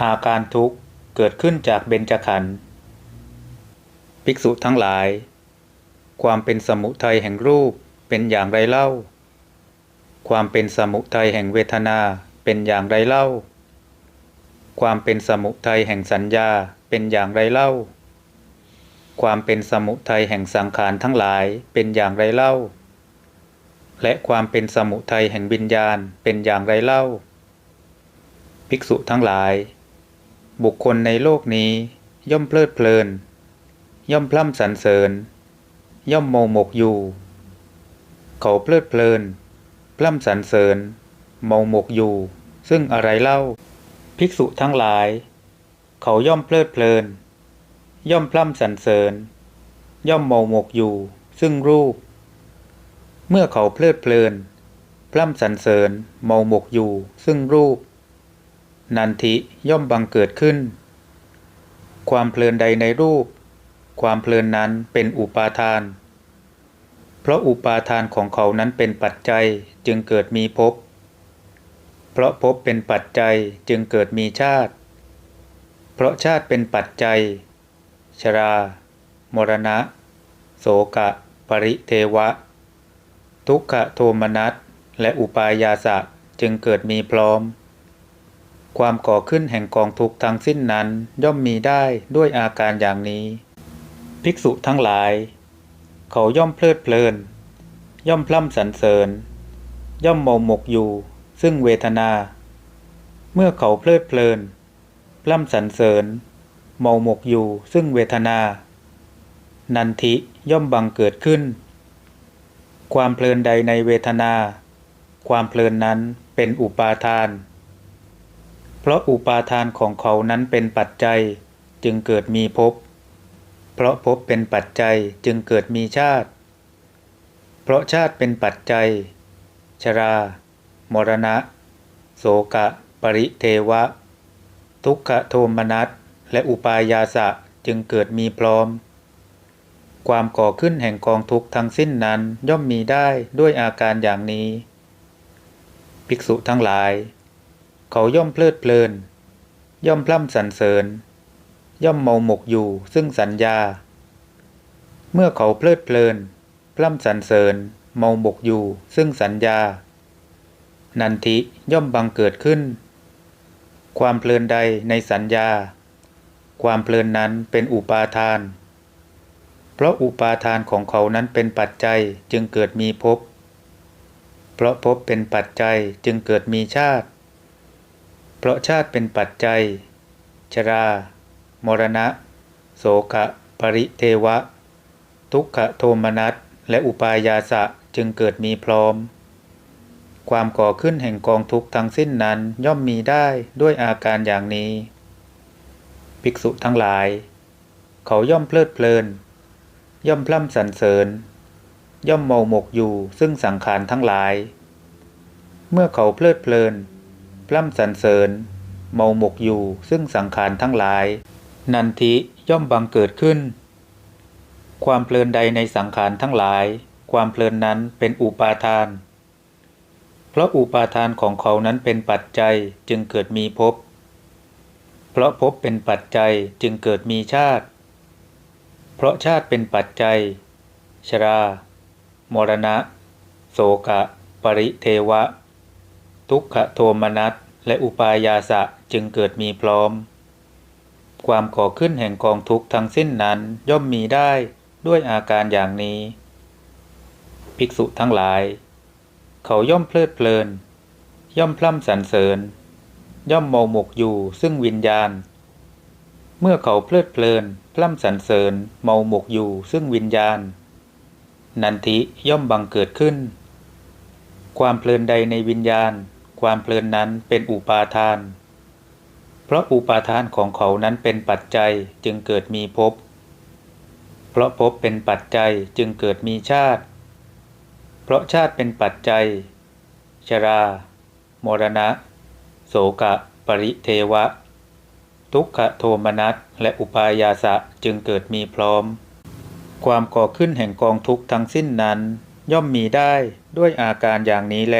อาการทุกข์เกิดขึ้นจากเบญจขันธ์ภิกษุทั้งหลาย ความเป็นสมุทัยแห่งรูปเป็นอย่างไรเล่า ความเป็นสมุทัยแห่งเวทนาเป็นอย่างไรเล่า ความเป็นสมุทัยแห่งสัญญาเป็นอย่างไรเล่า ความเป็นสมุทัยแห่งสังขารทั้งหลายเป็นอย่างไรเล่า และความเป็นสมุทัยแห่งวิญญาณเป็นอย่างไรเล่า ภิกษุทั้งหลาย บุคคลในโลกนี้ ย่อมเพลิดเพลิน ย่อมพล่ำสรรเสริญ ย่อมโมหมกอยู่ เขาเพลิดเพลิน พล่ำสรรเสริญเมาหมกอยู่ ซึ่งอะไรเล่า ภิกษุทั้งหลาย เขาย่อมเพลิดเพลิน ย่อมพล่ำสรรเสริญ ย่อมเมาหมกอยู่ ซึ่งรูป เมื่อเขาเพลิดเพลิน พล่ำสรรเสริญเมาหมกอยู่ ซึ่งรูป นันทิย่อมบังเกิดขึ้น ความเพลินใดในรูป ความเพลินนั้นเป็นอุปาทาน เพราะอุปาทานของเขานั้นเป็นปัจจัยจึงเกิดมีภพ เพราะภพเป็นปัจจัยจึงเกิดมีชาติ เพราะชาติเป็นปัจจัย ชรา มรณะ โสกะ ปริเทวะ ทุกขโทมนัสและอุปายาสะจึงเกิดมีพร้อม ความก่อขึ้นแห่งกองทุกข์ทั้งสิ้นนั้นย่อมมีได้ด้วยอาการอย่างนี้ ภิกษุทั้งหลาย เขาย่อมเพลิดเพลิน ย่อมพล่ำสรรเสริญ ย่อมเมาหมกอยู่ ซึ่งเวทนา เมื่อเขาเพลิดเพลิน พล่ำสรรเสริญ เมาหมกอยู่ซึ่งเวทนา นันทิย่อมบังเกิดขึ้น ความเพลินใดในเวทนา ความเพลินนั้นเป็นอุปาทาน เพราะอุปาทานของเขานั้นเป็นปัจจัย จึงเกิดมีภพ เพราะภพเป็นปัจจัยจึงเกิดมีชาติ เพราะชาติเป็นปัจจัย ชรา มรณะ โสกะ ปริเทวะ ทุกขโทมนัส และอุปายาสะจึงเกิดมีพร้อม ความก่อขึ้นแห่งกองทุกข์ทั้งสิ้นนั้นย่อมมีได้ด้วยอาการอย่างนี้ ภิกษุทั้งหลาย เขาย่อมเพลิดเพลิน ย่อมพล่ำสรรเสริญ ย่อมเมาหมกอยู่ซึ่งสัญญา เมื่อเขาเพลิดเพลิน พล่ำสรรเสริญ เมาหมกอยู่ซึ่งสัญญา นันทิย่อมบังเกิดขึ้น ความเพลินใดในสัญญา ความเพลินนั้นเป็นอุปาทาน เพราะอุปาทานของเขานั้นเป็นปัจจัยจึงเกิดมีภพเพราะภพเป็นปัจจัยจึงเกิดมีชาติ ราะชาติเป็นปัจจัย ชรา มรณะ โสกะ ปริเทวะ ทุกขโทมนัส และอุปายาสะจึงเกิดมีพร้อม ความก่อขึ้นแห่งกองทุกข์ทั้งสิ้นนั้นย่อมมีได้ด้วยอาการอย่างนี้ ภิกษุทั้งหลาย เขาย่อมเพลิดเพลิน ย่อมพล่ำสรรเสริญ ย่อมเมาหมกอยู่ซึ่งสังขารทั้งหลาย เมื่อเขาเพลิดเพลิน พล่ำสรรเสริญ เมาหมกอยู่ซึ่งสังขารทั้งหลาย นันทิย่อมบังเกิดขึ้น ความเพลินใดในสังขารทั้งหลาย ความเพลินนั้นเป็นอุปาทาน เพราะอุปาทานของเขานั้นเป็นปัจจัยจึงเกิดมีภพเพราะภพเป็นปัจจัยจึงเกิดมีชาติ เพราะชาติเป็นปัจจัย ชรา มรณะ โสกะ ปริเทวะ ทุกขโทมนัสและอุปายาสะจึงเกิดมีพร้อม ความก่อขึ้นแห่งกองทุกข์ทั้งสิ้นนั้นย่อมมีได้ด้วยอาการอย่างนี้ ภิกษุทั้งหลาย เขาย่อมเพลิดเพลิน ย่อมพล่ำสรรเสริญ ย่อมเมาหมกอยู่ซึ่งวิญญาณ เมื่อเขาเพลิดเพลินพล่ำสรรเสริญเมาหมกอยู่ซึ่งวิญญาณ นันทิย่อมบังเกิดขึ้น ความเพลินใดในวิญญาณ ความเพลินนั้นเป็นอุปาทาน เพราะอุปาทานของเขานั้นเป็นปัจจัยจึงเกิดมีภพ เพราะภพเป็นปัจจัยจึงเกิดมีชาติ เพราะชาติเป็นปัจจัย ชรา มรณะ โสกะ ปริเทวะ ทุกขโทมนัสและอุปายาสะจึงเกิดมีพร้อม ความก่อขึ้นแห่งกองทุกข์ทั้งสิ้นนั้นย่อมมีได้ด้วยอาการอย่างนี้แล